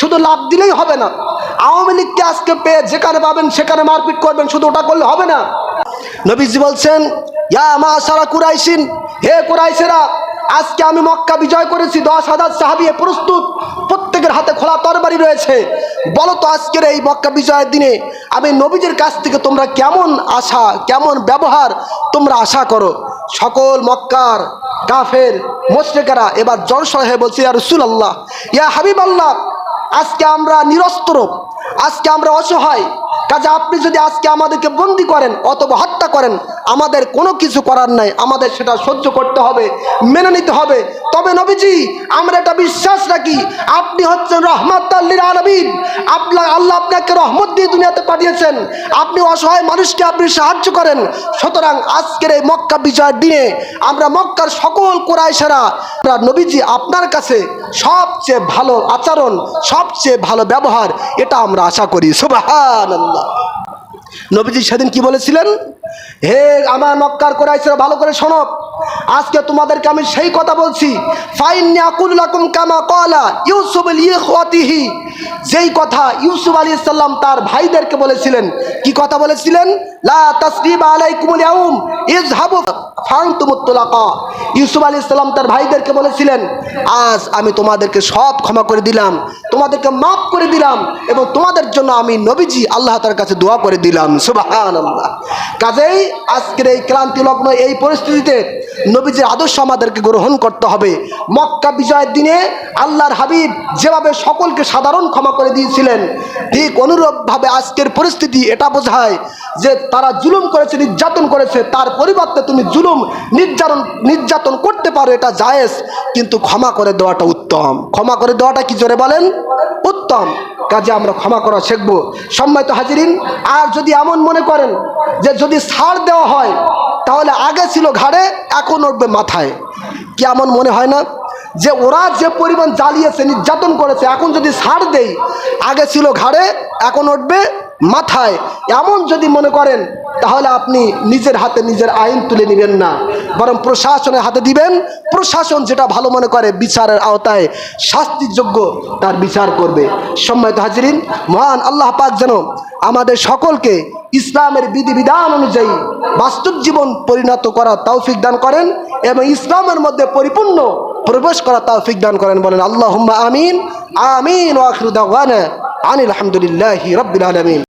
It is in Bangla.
শুধু লাভ দিলেই হবে না। আওয়ামী লীগকে আজকে পেয়ে যেখানে পাবেন সেখানে মারপিট করবেন, শুধু ওটা করলে হবে না। নবীজি বলছেন, ইয়া মা সারা কুরাইশিন, হে কুরাইশেরা, আজকে আমি মক্কা বিজয় করেছি, দশ হাজার সাহাবি প্রস্তুত, প্রত্যেকের হাতে খোলা তরবারি রয়েছে। বলো তো আজকের এই মক্কা বিজয়ের দিনে আমি নবীজির কাছ থেকে তোমরা কেমন আশা, কেমন ব্যবহার তোমরা আশা করো? সকল মক্কার কাফের, মোশরেকেরা এবার জনসহ হয়ে বলছে, ইয়া রসুল আল্লাহ ইয়া হাবিব আল্লাহ আজকে আমরা নিরস্ত্র, আজকে আমরা অসহায়। কাজে আপনি যদি আজকে আমাদেরকে বন্দি করেন অথবা হত্যা করেন, আমাদের কোনো কিছু করার নাই, আমাদের সেটা সহ্য করতে হবে, মেনে নিতে হবে। তবে নবীজি, আমরা এটা বিশ্বাস রাখি, আপনি হচ্ছেন রহমত আল্লির আপনার আল্লাহ আপনাকে রহমত দিয়ে দুনিয়াতে পাঠিয়েছেন। আপনি অসহায় মানুষকে আপনি সাহায্য করেন। সুতরাং আজকের এই মক্কা বিজয়ের দিনে আমরা মক্কার সকল কোরআশেরা আমরা নবীজি আপনার কাছে সবচেয়ে ভালো আচরণ সবচেয়ে ভালো ব্যবহার, এটা আমরা আশা করি। সুবাহান নবীজি সেদিন কি বলেছিলেন? হে আমার মক্কার করাইছিল ভালো করে শোনো। আজকে তোমাদেরকে আমি সেই কথা বলছি। ফাইন আকুল্লাকুম কামা কলা ইউসুফ ইখওয়াতিহি। যেই কথা ইউসুফ আলী সাল্লাম তার ভাইদেরকে বলেছিলেন, কি কথা বলেছিলেন? লা তাসরিবা ইউসুফ আলী ইসলাম তার ভাইদেরকে বলেছিলেন, আজ আমি তোমাদেরকে সব ক্ষমা করে দিলাম, তোমাদেরকে মাফ করে দিলাম এবং তোমাদের জন্য আমি নবীজি আল্লাহ তার কাছে দোয়া করে দিলাম। সুবাহান কাজেই আজকের এই ক্লান্তি লগ্ন এই পরিস্থিতিতে নবীজির আদর্শ আমাদেরকে গ্রহণ করতে হবে। মক্কা বিজয়ের দিনে আল্লাহর হাবিব যেভাবে সকলকে সাধারণ ক্ষমা করে দিয়েছিলেন। ঠিক অনুরূপভাবে আজকের পরিস্থিতি এটা বোঝায় যে তারা জুলুম করেছে, নির্যাতন করেছে, তার পরিবর্তে তুমি জুলুম, নির্যাতন নির্যাতন করতে পারো, এটা জায়েজ। কিন্তু ক্ষমা করে দেওয়াটা উত্তম। ক্ষমা করে দেওয়াটা কি জোরে বলেন? উত্তম। কাজে আমরা ক্ষমা করা শিখব। সম্মানিত হাজিরিন, আর যদি এমন মনে করেন যে যদি ছাড় দেওয়া হয়, তাহলে আগে ছিল ঘাড়ে, এখন উঠবে মাথায়। কি এমন মনে হয় না? যে ওরা যে পরিমাণ জ্বালিয়েছে, নির্যাতন করেছে, এখন যদি ছাড় দেই, আগে ছিল ঘাড়ে, এখন উঠবে মাথায়। এমন যদি মনে করেন, তাহলে আপনি নিজের হাতে নিজের আইন তুলে নেবেন না। বরং প্রশাসনের হাতে দিবেন। প্রশাসন যেটা ভালো মনে করে, বিচারের আওতায় শাস্তিযোগ্য তার বিচার করবে। সম্মানিত হাজিরিন, মহান আল্লাহ পাক যেন আমাদের সকলকে ইসলামের বিধিবিধান অনুযায়ী বাস্তব জীবন পরিণত করার তৌফিক দান করেন এবং ইসলামের মধ্যে পরিপূর্ণ প্রবেশ করা তৌফিক দান করেন বলেন আল্লাহ আমিন আমিন ওয়াখরুদ্দাওয়ানা আনিল আলহামদুলিল্লাহ রব্বিল আলমিন।